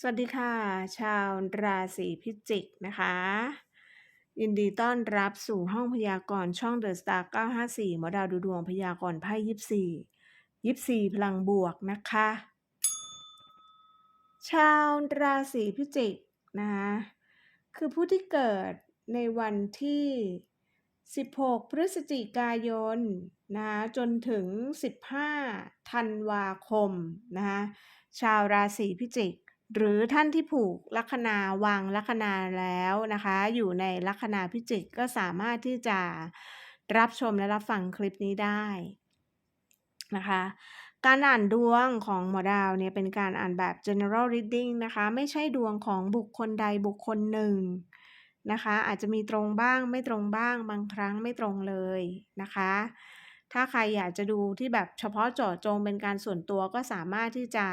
สวัสดีค่ะ ชาวราศีพิจิกนะคะ ยินดีต้อนรับสู่ห้องพยากรณ์ช่อง The Star 954หมอดาวดูดวงพยากรณ์ไพ่ยิบสี่ยิบสี่พลังบวกนะคะ ชาวราศีพิจิกนะคะคือผู้ที่เกิดในวันที่ 16 พฤศจิกายนนะะจนถึง 15 ธันวาคมนะคะชาวราศีพิจิก หรือท่านที่ผูกลัคนาวางลัคนาแล้วนะคะ อยู่ในลัคนาพิจิกก็สามารถที่จะรับชมและรับฟังคลิปนี้ได้นะคะ การอ่านดวงของหมอดาวเนี่ยเป็นการอ่านแบบ general reading นะคะ ไม่ใช่ดวงของบุคคลใดบุคคลหนึ่งนะคะ อาจจะมีตรงบ้างไม่ตรงบ้างบางครั้งไม่ตรงเลยนะคะ ถ้าใครอยากจะดูที่แบบเฉพาะเจาะจงเป็นการส่วนตัวก็สามารถที่จะ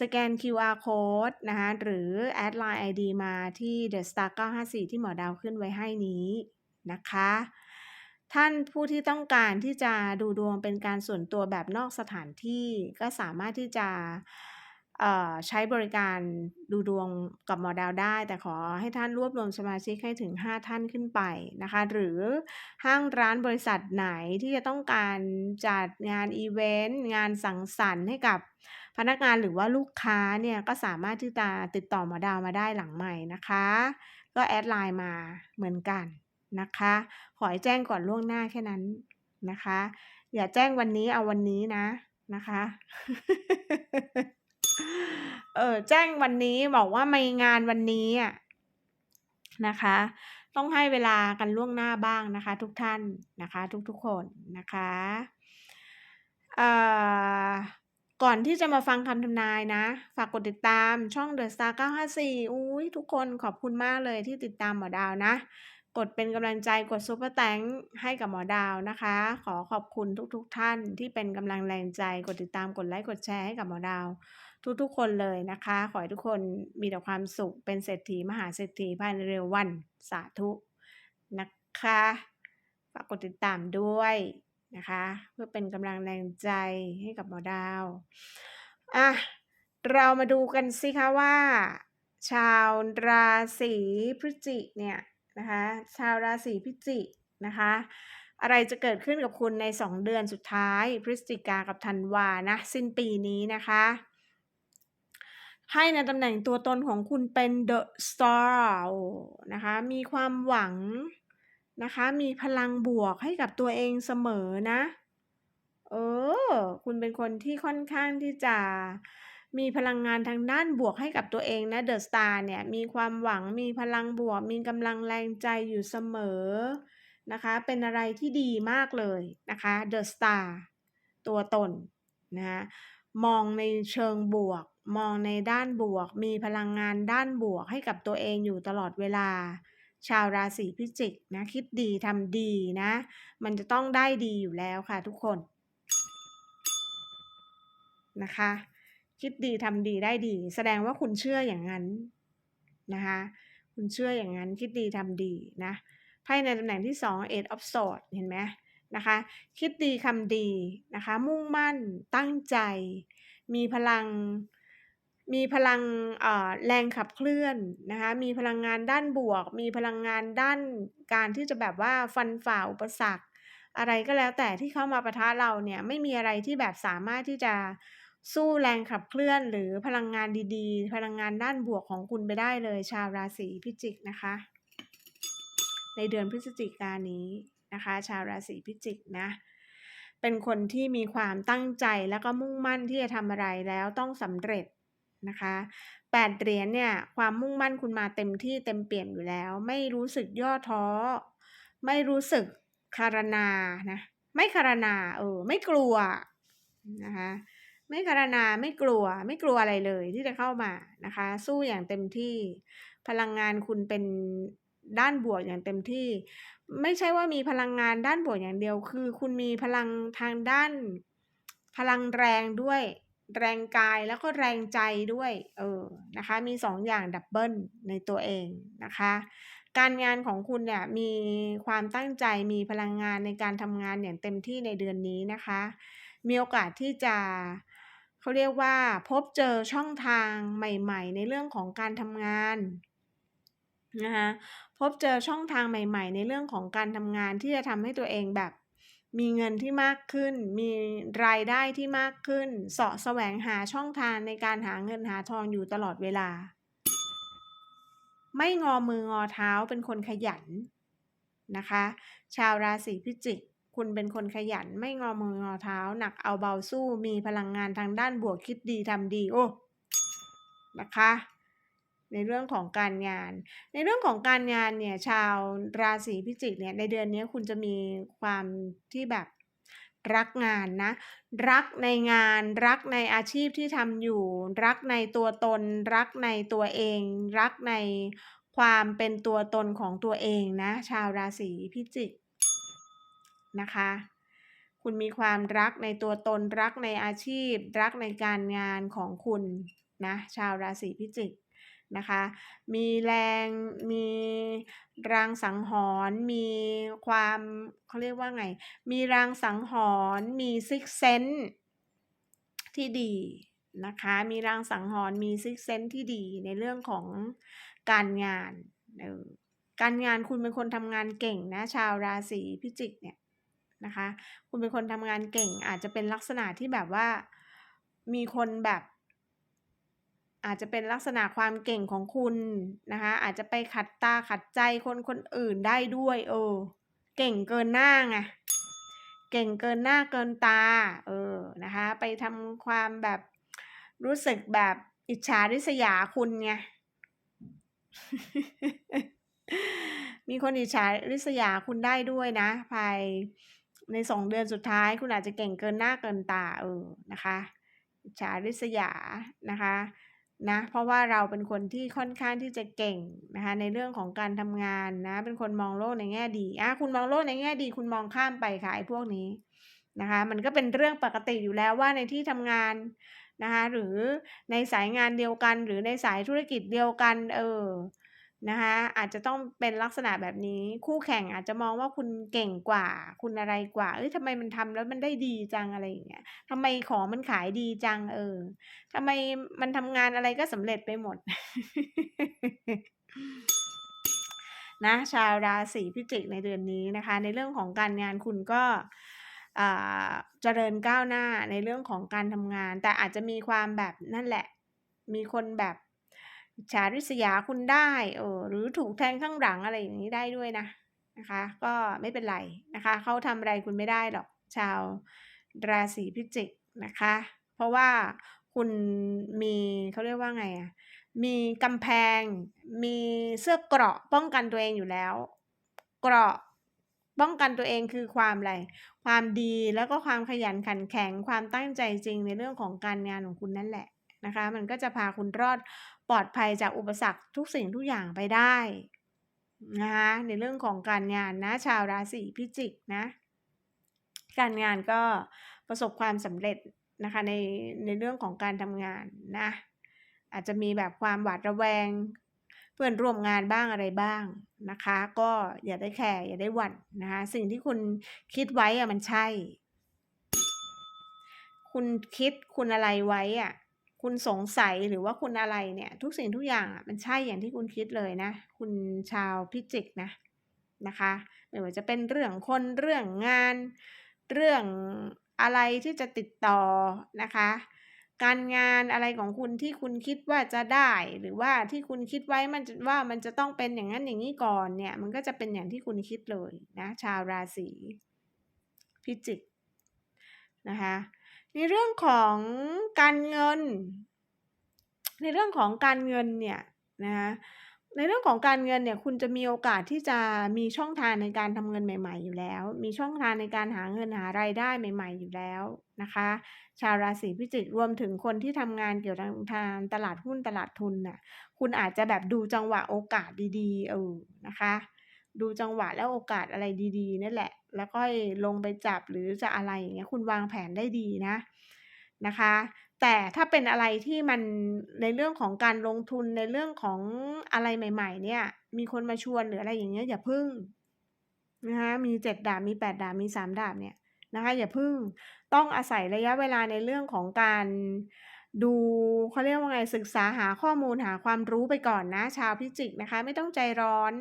สแกน QR code นะคะหรือแอดไลน์ ID มาที่ The Star 954 ที่หมอดาวขึ้นไว้ให้นี้นะคะ ท่านผู้ที่ต้องการที่จะดูดวงเป็นการส่วนตัวแบบนอกสถานที่ ก็สามารถที่จะ ใช้บริการดูดวงกับหมอดาวได้ แต่ขอให้ท่านรวบรวมสมาชิกให้ถึง 5 ท่านขึ้นไปนะคะ หรือห้างร้านบริษัทไหนที่จะต้องการจัดงานอีเวนต์งานสังสรรค์ให้กับพนักงานหรือว่าลูกค้าเนี่ยก็สามารถที่จะติดต่อหมอดาวมาได้หลังใหม่นะคะ ก็แอดไลน์มาเหมือนกันนะคะ ขอให้แจ้งก่อนล่วงหน้าแค่นั้นนะคะ อย่าแจ้งวันนี้เอาวันนี้นะนะคะ เออแจ้งวันนี้บอกว่ามีงานวันนี้อะนะคะ ต้องให้เวลากันล่วงหน้าบ้างนะคะ ทุกท่านนะคะ ทุกๆคนนะคะเอ่อก่อนที่จะมาฟังคำทำนายนะ ฝากกดติดตามช่อง The Star 954อุ้ยทุกคนขอบคุณมากเลยที่ติดตามหมอดาวนะ กดเป็นกำลังใจกดซุปเปอร์แตงให้กับหมอดาวนะคะ ขอขอบคุณทุกๆทท่านที่เป็นกำลังแรงใจ กดติดตามกดไลค์กดแชร์ให้กับหมอดาว ทุกๆ คนเลยนะคะ ขอให้ทุกคนมีแต่ความสุขเป็นเศรษฐีมหาเศรษฐีภายในเร็ววันสาธุนะคะฝากกดติดตามด้วยนะคะ เพื่อเป็นกำลังแรงใจให้กับหมอดาวอะเรามาดูกันสิคะว่า ชาวราศีพฤศจิกเนี่ยนะคะชาวราศีพฤจิกนะคะ อะไรจะเกิดขึ้นกับคุณใน 2 เดือนสุดท้าย พฤศจิกากับธันวานะ สิ้นปีนี้นะคะ ให้ในตำแหน่งตัวตนของคุณเป็น The Star นะคะ มีความหวังนะคะ มีพลังบวกให้กับตัวเองเสมอนะ เออ คุณเป็นคนที่ค่อนข้างที่จะมีพลังงานทางด้านบวกให้กับตัวเองนะ The Star เนี่ย มีความหวัง มีพลังบวก มีกำลังแรงใจอยู่เสมอนะคะ เป็นอะไรที่ดีมากเลยนะคะ The Star ตัวตนนะมองในเชิงบวก มองในด้านบวก มีพลังงานด้านบวกให้กับตัวเองอยู่ตลอดเวลา ชาวราศีพิจิกนะ คิดดีทำดีนะ มันจะต้องได้ดีอยู่แล้วค่ะทุกคนนะคะ คิดดีทำดีได้ดี แสดงว่าคุณเชื่ออย่างนั้นนะคะ คุณเชื่ออย่างนั้นคิดดีทำดีนะไพ่ในตำแหน่งที่สอง eight of swords เห็นไหมนะคะคิดดีคำดีนะคะมุ่งมั่นตั้งใจ มีพลัง มีพลังแรงขับเคลื่อนนะคะ มีพลังงานด้านบวก มีพลังงานด้านการที่จะแบบว่าฟันฝ่าอุปสรรค อะไรก็แล้วแต่ที่เข้ามาประทะเราเนี่ยไม่มีอะไรที่แบบสามารถที่จะสู้แรงขับเคลื่อนหรือพลังงานดีๆ พลังงานด้านบวกของคุณไปได้เลย ชาวราศีพิจิกนะคะ ในเดือนพฤศจิกายนนี้นะคะ ชาวราศีพิจิกนะเป็นคนที่มีความตั้งใจแล้วก็มุ่งมั่นที่จะทำอะไรแล้วต้องสำเร็จ นะคะแปดเหรียญเนี่ยความมุ่งมั่นคุณมาเต็มที่เต็มเปี่ยมอยู่แล้ว ไม่รู้สึกย่อท้อ ไม่รู้สึกคารนานะไม่คารนาเออไม่กลัวนะคะไม่คารนาไม่กลัว ไม่กลัวอะไรเลยที่จะเข้ามานะคะ สู้อย่างเต็มที่พลังงานคุณเป็นด้านบวกอย่างเต็มที่ ไม่ใช่ว่ามีพลังงานด้านบวกอย่างเดียว คือ คุณมีพลังทางด้านพลังแรงด้วย แรงกายแล้วก็แรงใจด้วย เออ นะคะ มีสองอย่างดับเบิลในตัวเองนะคะ การงานของคุณเนี่ยมีความตั้งใจมีพลังงานในการทำงานอย่างเต็มที่ในเดือนนี้นะคะ มีโอกาสที่จะเขาเรียกว่าพบเจอช่องทางใหม่ๆ ในเรื่องของการทำงานนะคะพบเจอช่องทางใหม่ ๆ ในเรื่องของการทำงานที่จะทำให้ตัวเองแบบ มีเงินที่มากขึ้น มีรายได้ที่มากขึ้น เสาะแสวงหาช่องทางในการหาเงินหาทองอยู่ตลอดเวลา ไม่งอมืองอเท้าเป็นคนขยันนะคะ ชาวราศีพิจิก คุณเป็นคนขยัน ไม่งอมืองอเท้า หนักเอาเบาสู้ มีพลังงานทางด้านบวกคิดดีทำดี โอ้ นะคะ ในเรื่องของการงาน ในเรื่องของการงานเนี่ยชาวราศีพิจิกเนี่ยในเดือนนี้คุณจะมีความที่แบบรักงานนะ รักในงาน รักในอาชีพที่ทำอยู่ รักในตัวตน รักในตัวเอง รักในความเป็นตัวตนของตัวเองนะ ชาวราศีพิจิกนะคะ คุณมีความรักในตัวตน รักในอาชีพ รักในการงานของคุณนะ ชาวราศีพิจิก นะคะ มีแรงมีรางสังหรณ์มีความเขาเรียกว่าไง มีรางสังหรณ์มีซิกเซนที่ดีนะคะ มีรางสังหรณ์มีซิกเซนที่ดีในเรื่องของการงานเออการงานคุณเป็นคนทำงานเก่งนะชาวราศีพิจิกเนี่ยนะคะ คุณเป็นคนทำงานเก่งอาจจะเป็นลักษณะที่แบบว่ามีคนแบบ อาจจะเป็นลักษณะความเก่งของคุณนะคะ อาจจะไปขัดตาขัดใจคนคนอื่นได้ด้วย เออ เก่งเกินหน้าไงเก่งเกินหน้าเกินตา เออนะคะ ไปทำความแบบรู้สึกแบบอิจฉาริษยาคุณไงมีคนอิจฉาริษยาคุณได้ด้วยนะ ภายในสองเดือนสุดท้ายคุณอาจจะเก่งเกินหน้าเกินตาเออนะคะ อิจฉาริษยานะคะ นะเพราะว่าเราเป็นคนที่ค่อนข้างที่จะเก่งนะคะในเรื่องของการทำงานนะเป็นคนมองโลกในแง่ดีอะคุณมองโลกในแง่ดี คุณมองข้ามไปค่ะไอ้พวกนี้นะคะมันก็เป็นเรื่องปกติอยู่แล้วว่าในที่ทำงานนะคะหรือในสายงานเดียวกัน หรือในสายธุรกิจเดียวกันเออ นะคะอาจจะต้องเป็นลักษณะแบบนี้คู่แข่งอาจจะมองว่าคุณเก่งกว่า คุณอะไรกว่า เอ้ยทำไมมันทำแล้วมันได้ดีจังอะไรอย่างเงี้ยทำไมของมันขายดีจังเออทำไมมันทำงานอะไรก็สำเร็จไปหมด นะชาวราศีพิจิกในเดือนนี้นะคะ ในเรื่องของการงานคุณก็เจริญก้าวหน้าในเรื่องของการทำงาน แต่อาจจะมีความแบบนั่นแหละ มีคนแบบ อิจฉาริษยาคุณได้เออหรือถูกแทงข้างหลังอะไรอย่างงี้ได้ด้วยนะนะคะ ก็ไม่เป็นไรนะคะเขาทำอะไรคุณไม่ได้หรอกชาวราศีพิจิกนะคะ เพราะว่าคุณมีเขาเรียกว่าไงอะมีกำแพง มีเสื้อเกราะป้องกันตัวเองอยู่แล้ว เกราะป้องกันตัวเองคือความอะไร ความดีแล้วก็ความขยันขันแข็ง ความตั้งใจจริงในเรื่องของการงานของคุณนั่นแหละ นะคะ มันก็จะพาคุณรอดปลอดภัยจากอุปสรรคทุกสิ่งทุกอย่างไปได้นะคะในเรื่องของการงานนะชาวราศีพิจิกนะ การงานก็ประสบความสำเร็จนะคะในในเรื่องของการทำงานนะอาจจะมีแบบความหวาดระแวง เพื่อนร่วมงานบ้างอะไรบ้างนะคะ ก็อย่าได้แคร์อย่าได้หวั่นนะคะสิ่งที่คุณคิดไว้อะมันใช่ คุณคิดคุณอะไรไว้อะ คุณสงสัยหรือว่าคุณอะไรเนี่ย ทุกสิ่งทุกอย่างอะมันใช่อย่างที่คุณคิดเลยนะ คุณชาวพิจิกนะนะคะไม่ว่าจะเป็นเรื่องคนเรื่องงาน เรื่องอะไรที่จะติดต่อนะคะ การงานอะไรของคุณที่คุณคิดว่าจะได้หรือว่าที่คุณคิดไว้มันว่ามันจะต้องเป็นอย่างงั้นอย่างงี้ก่อนเนี่ย มันก็จะเป็นอย่างที่คุณคิดเลยนะ ชาวราศีพิจิกนะคะ ในเรื่องของการเงิน ในเรื่องของการเงินเนี่ยนะคะในเรื่องของการเงินเนี่ยคุณจะมีโอกาสที่จะมีช่องทางในการทำเงินใหม่ ๆ อยู่แล้ว มีช่องทางในการหาเงินหารายได้ใหม่ ๆ อยู่แล้วนะคะ ชาวราศีพิจิกรวมถึงคนที่ทำงานเกี่ยวทางทางตลาดหุ้นตลาดทุนน่ะคุณอาจจะแบบดูจังหวะโอกาสดีๆเออนะคะ ดูจังหวะและโอกาสอะไรดีๆนั่นแหละ แล้วค่อยลงไปจับหรือจะอะไรอย่างเงี้ยคุณวางแผนได้ดีนะนะคะ แต่ถ้าเป็นอะไรที่มันในเรื่องของการลงทุนในเรื่องของอะไรใหม่ ๆ เนี่ย มีคนมาชวนหรืออะไรอย่างเงี้ยอย่าพึ่งนะคะมี7ดดาบมี8ดดาบมี3ดาบเนี่ยนะคะอย่าพึ่งต้องอาศัยระยะเวลาในเรื่องของการดูเขาเรียกว่าไงศึกษาหาข้อมูลหาความรู้ไปก่อนนะ ชาวพิจิกนะคะ ไม่ต้องใจร้อน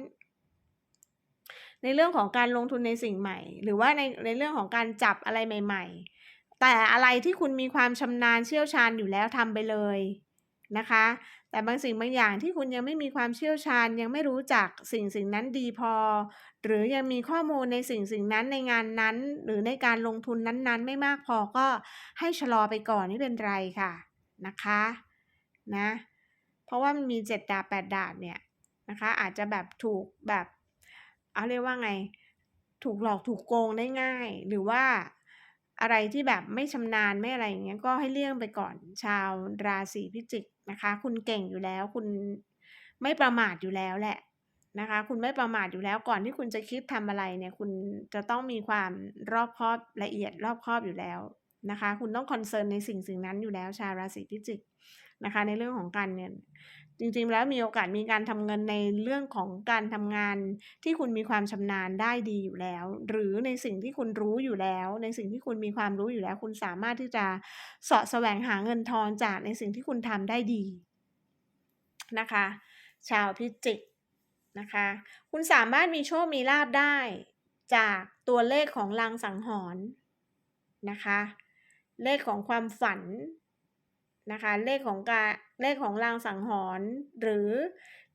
ในเรื่องของการลงทุนในสิ่งใหม่ หรือว่าในในเรื่องของการจับอะไรใหม่ ๆ แต่อะไรที่คุณมีความชำนาญเชี่ยวชาญอยู่แล้วทำไปเลยนะคะ แต่บางสิ่งบางอย่างที่คุณยังไม่มีความเชี่ยวชาญ ยังไม่รู้จักสิ่งสิ่งนั้นดีพอ หรือยังมีข้อมูลในสิ่งสิ่งนั้นในงานนั้น หรือในการลงทุนนั้นๆ ไม่มากพอก็ให้ชะลอไปก่อนไม่เป็นไรค่ะนะคะนะเพราะว่ามันมีเจ็ดดาบแปดดาบเนี่ยนะคะอาจจะแบบถูกแบบ เอาเรียกว่าไง ถูกหลอกถูกโกงได้ง่าย หรือว่าอะไรที่แบบไม่ชำนาญไม่อะไรอย่างเงี้ยก็ให้เลี่ยงไปก่อนชาวราศีพิจิกนะคะ คุณเก่งอยู่แล้ว คุณไม่ประมาทอยู่แล้วแหละนะคะ คุณไม่ประมาทอยู่แล้วก่อนที่คุณจะคิดทำอะไรเนี่ย คุณจะต้องมีความรอบคอบละเอียดรอบคอบอยู่แล้วนะคะ คุณต้องคอนเซิร์นในสิ่งสิ่งนั้นอยู่แล้วชาวราศีพิจิกนะคะ ในเรื่องของการเงิน จริงๆ แล้วมีโอกาสมีการทำเงินในเรื่องของการทำงานที่คุณมีความชำนาญได้ดีอยู่แล้ว หรือในสิ่งที่คุณรู้อยู่แล้ว ในสิ่งที่คุณมีความรู้อยู่แล้ว คุณสามารถที่จะเสาะแสวงหาเงินทองจากในสิ่งที่คุณทำได้ดีนะคะ ชาวพิจิกนะคะ คุณสามารถมีโชคมีลาบได้จากตัวเลขของลางสังหรณ์นะคะ เลขของความฝันนะคะ เลขของการ เลขของรางสังหรณ์หรือ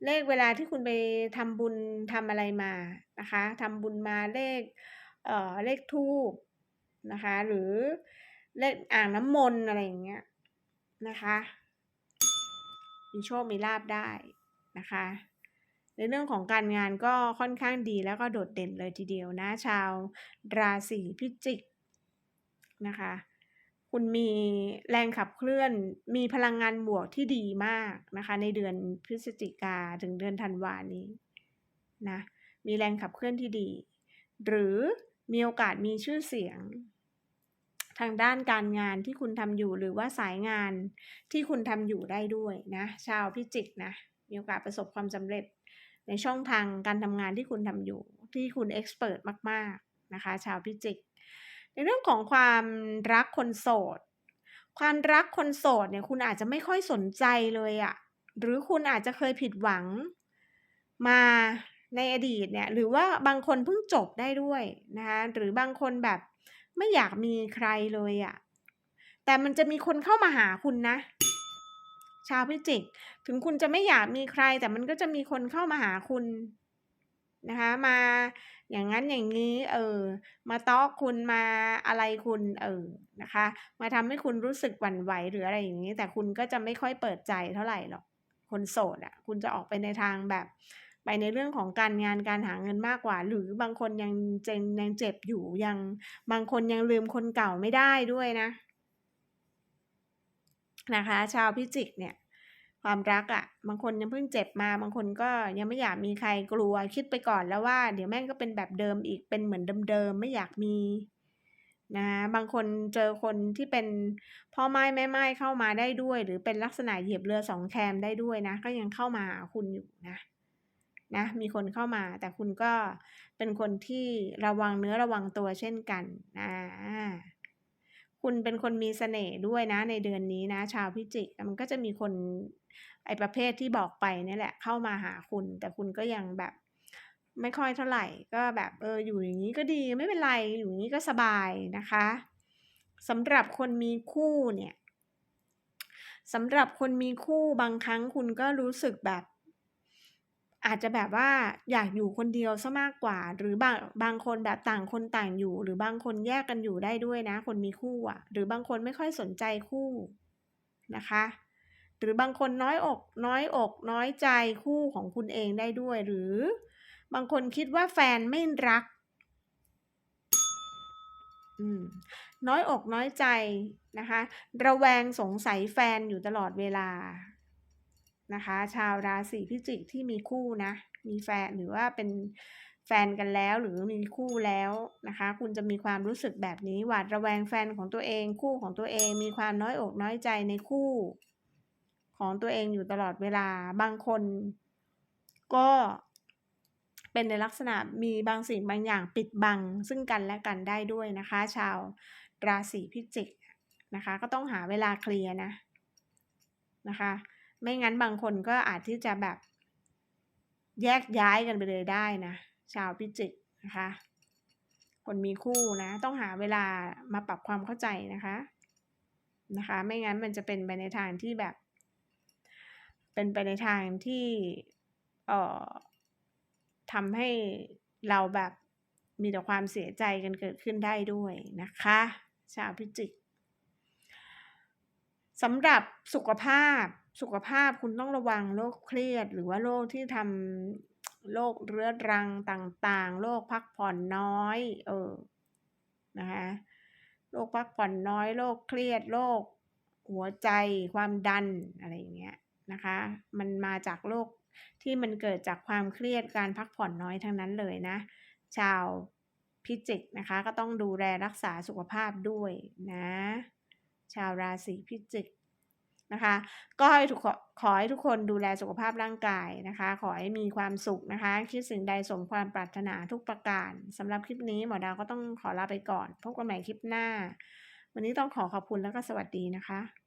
เลขเวลาที่คุณไปทำบุญทำอะไรมานะคะทำบุญมาเลขเอ่อเลขทูบนะคะ หรือเลขอ่างน้ำมนต์อะไรอย่างเงี้ยนะคะมีโชคมีลาบได้นะคะ ในเรื่องของการงานก็ค่อนข้างดีแล้วก็โดดเด่นเลยทีเดียวนะ ชาวราศีพิจิกนะคะ คุณมีแรงขับเคลื่อน มีพลังงานบวกที่ดีมากนะคะ ในเดือนพฤศจิกาถึงเดือนธันวานี้นะมีแรงขับเคลื่อนที่ดี หรือมีโอกาสมีชื่อเสียง ทางด้านการงานที่คุณทำอยู่หรือว่าสายงานที่คุณทำอยู่ได้ด้วยนะชาวพิจิกนะมีโอกาสประสบความสำเร็จในช่องทางการทำงานที่คุณทำอยู่ ที่คุณเอ็กซ์เพรสมาก ๆ นะคะ ชาวพิจิก ในเรื่องของความรักคนโสด ความรักคนโสดเนี่ยคุณอาจจะไม่ค่อยสนใจเลยอะหรือคุณอาจจะเคยผิดหวังมาในอดีตเนี่ยหรือว่าบางคนเพิ่งจบได้ด้วยนะคะหรือบางคนแบบไม่อยากมีใครเลยอะแต่มันจะมีคนเข้ามาหาคุณนะ ชาวพิจิก ถึงคุณจะไม่อยากมีใคร แต่มันก็จะมีคนเข้ามาหาคุณนะคะมา อย่างนั้นอย่างนี้ เออ มาต้อคุณมาอะไรคุณเออนะคะ มาทำให้คุณรู้สึกหวั่นไหวหรืออะไรอย่างนี้ แต่คุณก็จะไม่ค่อยเปิดใจเท่าไหร่หรอกคนโสดอะ่ะ คุณจะออกไปในทางแบบ ไปในเรื่องของการงานการหาเงินมากกว่า หรือบางคนยังเจงยังเจ็บอยู่ยังบางคนยังลืมคนเก่าไม่ได้ด้วยนะ นะคะ ชาวพิจิกเนี่ย ความรักอะ่ะ บางคนยังเพิ่งเจ็บมา บางคนก็ยังไม่อยากมีใครกลัว คิดไปก่อนแล้วว่า เดี๋ยวแม่งก็เป็นแบบเดิมอีก เป็นเหมือนเดิมๆ ไม่อยากมีนะบางคนเจอคนที่เป็นพ่อไม้แม่ไม้เข้ามาได้ด้วย หรือเป็นลักษณะเหยียบเรือสองแคมได้ด้วยนะ ก็ยังเข้ามาคุณอยู่นะนะ มีคนเข้ามา แต่คุณก็เป็นคนที่ระวังเนื้อระวังตัวเช่นกันนะคุณเป็นคนมีเสน่ห์ด้วยนะ ในเดือนนี้นะ ชาวพิจิกมันก็จะมีคน ไอประเภทที่บอกไปนี่แหละเข้ามาหาคุณ แต่คุณก็ยังแบบ ไม่ค่อยเท่าไหร่ ก็แบบเอออยู่อย่างนี้ก็ดีไม่เป็นไรอยู่อย่างนี้ก็สบายนะคะสำหรับคนมีคู่เนี่ยสำหรับคนมีคู่บางครั้งคุณก็รู้สึกแบบ อาจจะแบบว่าอยากอยู่คนเดียวซะมากกว่า หรือบางบางคนแบบต่างคนต่างอยู่ หรือบางคนแยกกันอยู่ได้ด้วยนะ คนมีคู่อะ หรือบางคนไม่ค่อยสนใจคู่นะคะ หรือบางคนน้อยอกน้อยอก น้อยใจคู่ของคุณเองได้ด้วย หรือบางคนคิดว่าแฟนไม่รักน้อยอกน้อยใจนะคะ ระแวงสงสัยแฟนอยู่ตลอดเวลานะคะ ชาวราศีพิจิกที่มีคู่นะ มีแฟนหรือว่าเป็นแฟนกันแล้วหรือมีคู่แล้วนะคะ คุณจะมีความรู้สึกแบบนี้หวาดระแวงแฟนของตัวเอง คู่ของตัวเอง มีความน้อยอกน้อยใจในคู่ ของตัวเองอยู่ตลอดเวลา บางคนก็เป็นในลักษณะมีบางสิ่งบางอย่างปิดบัง ซึ่งกันและกันได้ด้วยนะคะ ชาวราศีพิจิกนะคะ ก็ต้องหาเวลาเคลียร์นะนะคะ ไม่งั้นบางคนก็อาจที่จะแบบแยกย้ายกันไปเลยได้นะ ชาวพิจิกนะคะ คนมีคู่นะ ต้องหาเวลามาปรับความเข้าใจนะคะนะคะ ไม่งั้นมันจะเป็นไปในทางที่แบบ เป็นไปในทางที่เอ่อทำให้เราแบบมีแต่ความเสียใจกันเกิดขึ้นได้ด้วยนะคะ ชาวพิจิกสำหรับสุขภาพสุขภาพคุณต้องระวังโรคเครียด หรือว่าโรคที่ทำโรคเรื้อรังต่างๆโรคพักผ่อนน้อย เออนะคะโรคพักผ่อนน้อยโรคเครียดโรคหัวใจความดันอะไรอย่างเงี้ย นะคะ มันมาจากโรคที่มันเกิดจากความเครียดการพักผ่อนน้อยทั้งนั้นเลยนะ ชาวพิจิกนะคะก็ต้องดูแลรักษาสุขภาพด้วยนะ ชาวราศีพิจิกนะคะ ก็ให้ทุกขอให้ทุกคนดูแลสุขภาพร่างกายนะคะ ขอให้มีความสุขนะคะ คิดสิ่งใดสมความปรารถนาทุกประการสำหรับคลิปนี้หมอดาวก็ต้องขอลาไปก่อน พบกันใหม่คลิปหน้า วันนี้ต้องขอขอบคุณแล้วก็สวัสดีนะคะ